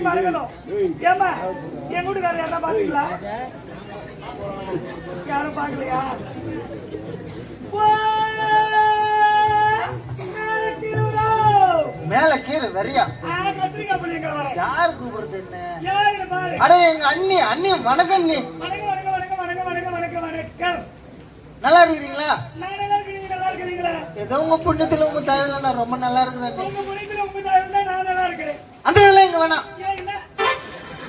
எல்லாத்தையும் மறக்கணும் ஏமா என் வீட்டுக்காரர் யாரா பாத்தீங்களா? யாரும் பாக்கலையா? மேல கீரை வெறியா யார் கூப்பிடுறது என்ன? அட எங்க அண்ணி அண்ணி வணக்கம் வணக்கம் நல்லா இருக்கிறீங்களா? ஏதோ உங்க புண்ணியத்துல உங்க தயவுல நான் ரொம்ப நல்லா இருக்கிறேன். அந்த இதெல்லாம் இங்க வேணாம்.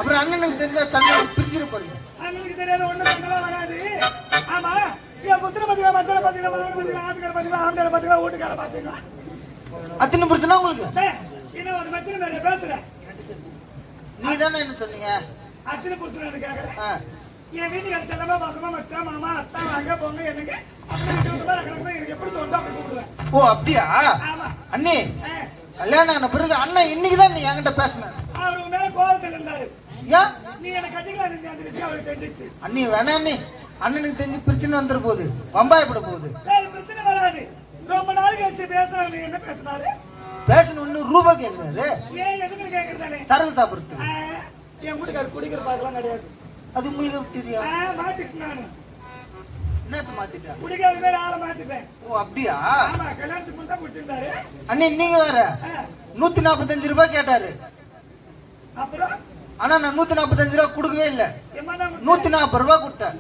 அப்புறம் அண்ணனுக்கு தெரிஞ்ச தண்ணி பிரிச்சிரு பாருங்க அவங்களுக்கு தெரியாத ஒண்ணு வராது. ஆமா அத்தனை பிரச்சனை உங்களுக்கு? நீ தானே என்ன சொன்னீங்க? அத்தனை புத்திரன்னு கேக்குறேன். என் வீட்டுக்கு செல்லமா பக்கமா மச்சான் மாமா அத்தா வாங்க போங்க எனக்கு. ஓ அப்படியா? ஆமா. அண்ணி கல்யாணம் ஆன பிறகு அண்ணன் இன்னைக்கு தான் நீ என்கிட்ட பேசின. அவர் மேல கோபத்தில் இருந்தாரு. அண்ணி வேணா அண்ணி. அண்ணனுக்கு தெரிஞ்சு பிரச்சனை வந்துட போகுது. வம்பாயப்பட போகுது. ரொம்ப நாள் கழிச்சு பேசுறாங்க என்ன பேசினாரு? பேசணும் ஒண்ணு ரூபா கேக்குறாரு. ஏன் எதுக்குன்னு கேக்குறதானே? சரகு சாப்பிடுறதுக்கு ஆ, என் வீட்டுக்காரர் குடிக்கிற பாக்கலாம் கிடையாது. அது உங்களுக்கு தெரியும்? ஆ, மாத்திட்டு நானு. என்னத்து மாத்திட்டா? குடிக்காத பேர் ஆளை மாத்திட்டேன் ஓ அப்படியா? ஆமா கல்யாணத்துக்கு முன் தான் குடிச்சிருந்தாரு. அண்ணி நீங்க வேற. ஆ, நூத்தி நாற்பத்தஞ்சு ரூபாய் கேட்டாரு. அப்புறம்? ஆனா நான் நூத்தி நாற்பத்தஞ்சு ரூபாய் கொடுக்கவே இல்ல. நூத்தி நாற்பது ரூபாய் கொடுத்தேன்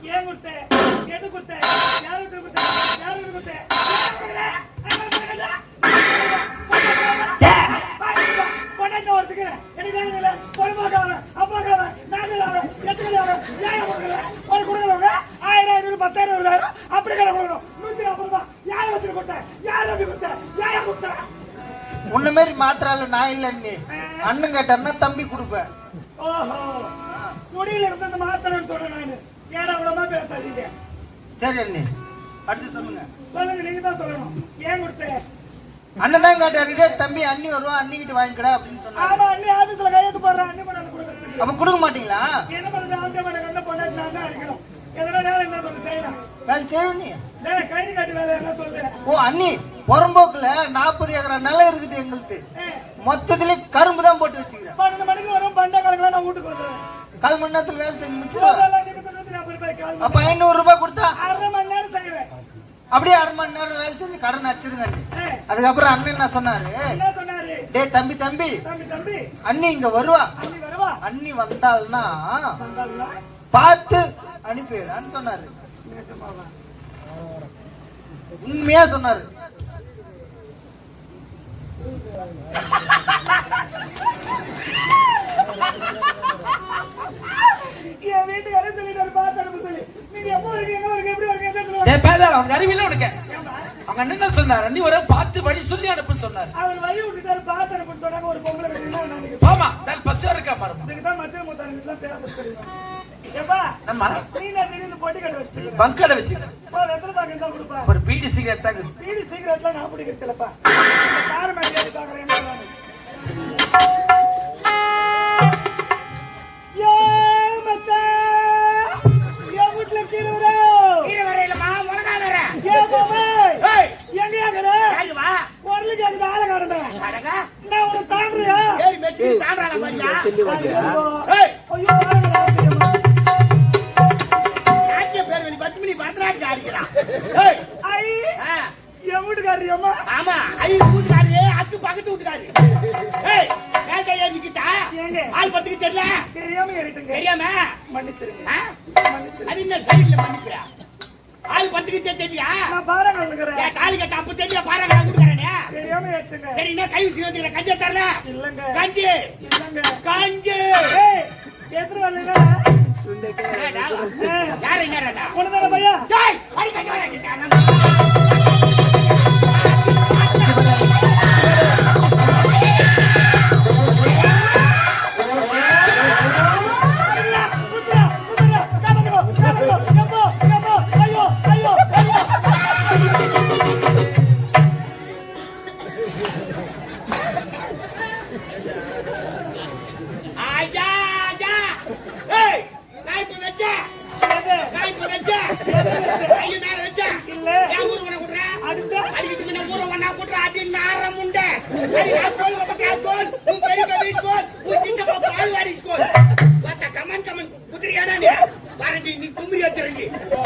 யாரு யாரு யாரு ஆயிரம், ஐநூறு, பத்தாயிரம், இருபதாயிரம் அப்படி கடை கொடுக்கணும். நூத்தி நாற்பது ரூபாய். யாரு வச்சுட்டு கொடுத்தேன்? யாரு அப்படி கொடுத்தேன்? ஏன் கொடுத்தேன்? உன்ன மாதிரி மாத்திரால நான் இல்ல அண்ணி அண்ணன் கேட்டாருன்னா தம்பி கொடுப்பேன் ஓஹோ குடியில இருந்து அந்த மாத்திரன்னு சொல்றேன் நானு. ஏடா விடமா பேசாதீங்க? சரி அண்ணி. அடுத்து சொல்லுங்க. சொல்லுங்க நீங்க தான் சொல்லணும். ஏன் கொடுத்தேன் அண்ணன் தான் கேட்டாரு "டேய் தம்பி அண்ணி வருவா அண்ணிக்கிட்ட வாங்கிக்கடா அப்படின்னு சொன்னாரு. ஆமா அண்ணி ஆபீஸ்ல கையெழுத்து போடுறேன். அண்ணி பண்ண கொடுக்கறதுக்கு. அப்ப கொடுக்க மாட்டீங்களா? என்ன பண்றது ஆம்பளை மேல கண்ட பொண்டாட்டி நான் தான் அடிக்கணும். எதனா வேலை என்ன சொல்லு செய்யலாம். வேலை செய்ய நீ டேய் கைது காட்டி வேலை என்ன சொல்றேன் ஓ அண்ணி புறம்போக்குல நாற்பது ஏக்கரா நிலம் இருக்குது எங்களுக்கு மொத்தத்துல கரும்பு தான் போட்டு வச்சுக்கிறேன். கால் மணி நேரத்துல வேலை செஞ்சு கால் அப்ப ஐநூறு ரூபாய் கொடுத்தா? அரை மணி நேரம் செய்வேன். அப்படியே அரை மணி நேரம் வேலை செஞ்சு கடன் அடிச்சிருங்க அதுக்கப்புறம் அண்ணன் என்ன சொன்னாரு? டேய் தம்பி தம்பி. அண்ணி இங்க வருவா. அண்ணி வந்தாள்னா வந்தாங்களா பார்த்து அனுப்பிடுறான்னு சொன்னாரு? உண்மையா சொன்னாரு. என் வீட்டுக்காரர் சொல்லிட்டாரு பார்த்து அனுப்ப சொல்லி. நீங்க எப்போ எப்படி வரீங்க என்ன? டேய் பேதா அவங்க அறிவில்லை உனக்கு. ஏம்பா, அவங்க அண்ணன் என்ன சொன்னார்? நீ ஒரு பார்த்து வழி சொல்லி அனுப்புன்னு சொன்னார். அவர் வழி விட்டுட்டாரு பார்த்து அனுப்புன்னு சொன்னாங்க. ஒரு பொம்பளை நான் போமா நான் பஸ் இருக்கா பாருமா இதுக்கு தான் மத்திய முத்தாங்க பேச தெரியும் ஒரு பீடி சிகரெட் தான். பீடி சிகரெட்லாம் நான் பிடிக்கிறதுலப்பா கார் மேலே ஏறி தெரியாம மன்னிச்சிருங்க. அது என்ன சைடுல மன்னிப்பியா ஆள் பத்துக்கு தெரியா? நான் தாலி கட்ட அப்ப தெரிய பாருங்க நான் கொடுக்குறேனே தெரியாம ஏத்துங்க. சரி என்ன கை விசி வந்துக்கிற கஞ்ச தரல? இல்லங்க. கஞ்சி. இல்லங்க. கஞ்சி. எத்தனை வரல என்னடா? யாரு என்னடா உனதான பையா டேய் அடி கஞ்சி காமங்கோ எப்போ Okay.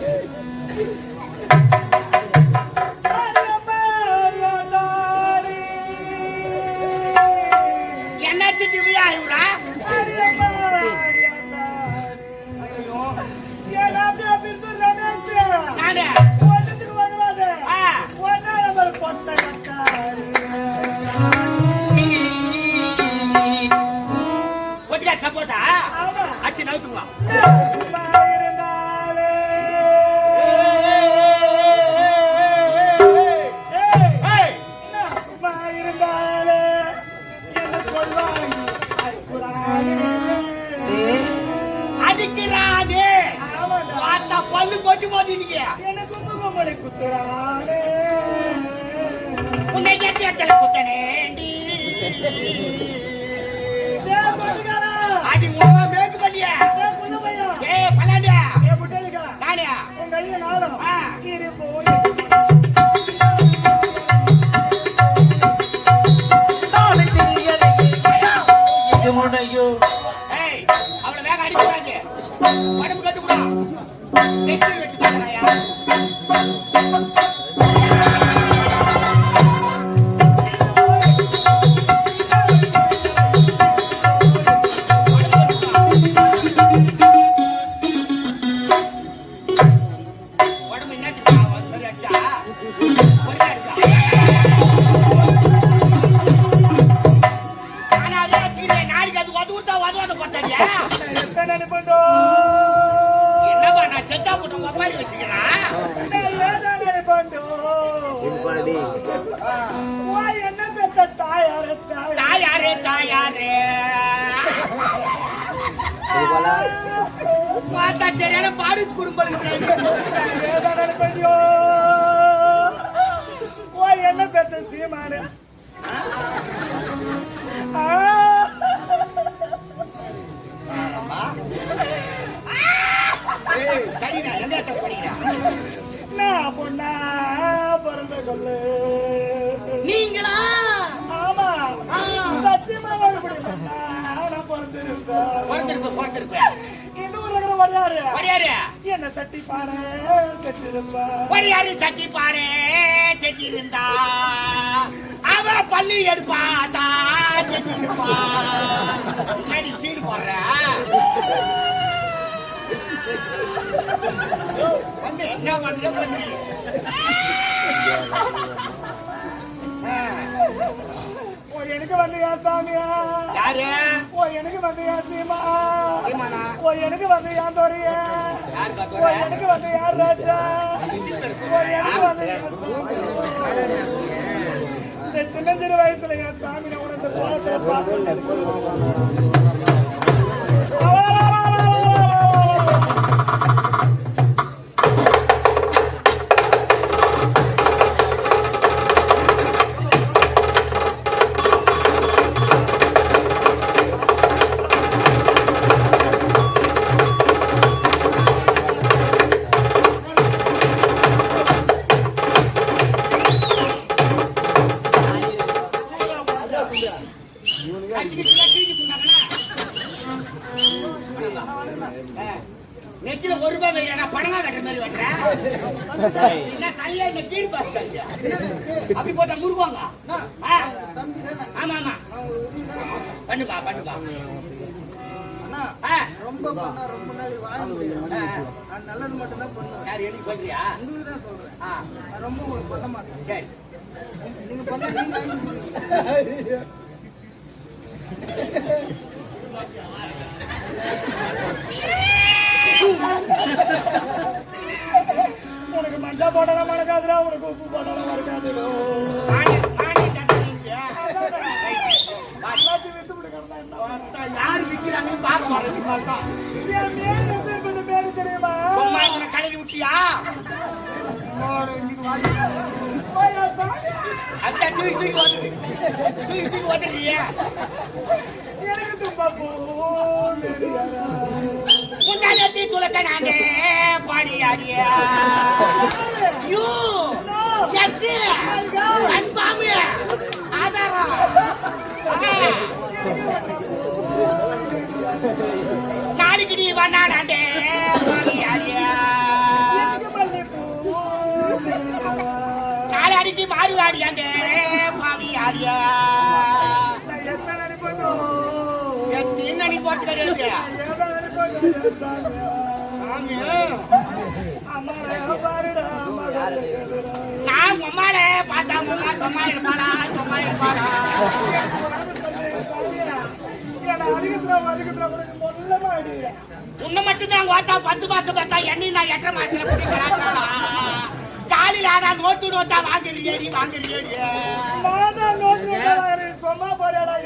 Yeah. அடிக்கிறானே. பார்த்தா பல்லு கொட்டி போது இன்னைக்கு என்ன குத்துங்க மலை குத்துறானே உன்னை எத்தியத்தில் தாயாரு தாயாரே. பார்த்தா சரியான பாரிஸ் குடும்பம் என்ன பெத்த சீமானு? என்ன தட்டி பாரு செட்டிருப்பேன் வடியாரு சட்டி பாரு செட்டி இருந்தா அவ பள்ளி எடுப்பாத்தா செட்டி இருப்பா முன்னாடி சீடு போடுற. வந்து என்ன பண்ற பண்ணி எனக்கு வந்து சாமியா? யாரு? ஓ எனக்கு வந்து ஏன் சீமா? ஓ எனக்கு வந்து ஏன் தோரிய யார் ஓ எனக்கு வந்து யார் ராஜா ஓ எனக்கு வந்து? இந்த சின்ன சின்ன வயசுல என் சாமி நான் உனக்கு கோலத்துல பார்த்து அப்படி போட்டா முருகுவாங்க. ஆமா ஆமா பண்ணுப்பா பண்ணுப்பா. ரொம்ப பண்ணா ரொம்ப நாள் வாழ நான் நல்லது மட்டும் தான் பண்ணுவேன் யார் எனக்கு சொல்றியா உங்களுக்கு தான் சொல்றேன் ரொம்ப உங்களுக்கு பண்ண மாட்டேன் சரி நீங்க பண்ண நீங்க வாங்கி கொடுங்க. உனக்கு மஞ்சா உப்பு போட்டாலும் மறக்காதுடா மானி விக்கிறாங்கன்னு பார்க்க பேரு தெரியுமா கழுவி விட்டியா அந்த தூக்கி தூக்கி தூக்கி தூக்கி எனக்கு துளக்க நானே பாடியாடியா யூ எஸ் கன்ஃபார்ம் ஆதாரம் நாளைக்கு நீ வண்ணாடே காலை அடிக்கு மாறு ஆடியாண்டே பாவி ஆடியா என்ன நீ போட்டு கிடையாது சாமி அம்மாடா, பாருடா, மகளே, நான் உம்மால பார்த்தா உம்மா சும்மா இருப்பாளா சும்மா இருப்பாளா உன்னை மட்டும் பார்த்தா பத்து மாசம் பார்த்தா என்ன நான் எட்டரை மாசத்துல குடிக்கிறாங்களா காலில் ஆனா நோட்டு நோட்டா வாங்குறியேடி வாங்குறியேடி சொன்னா தான்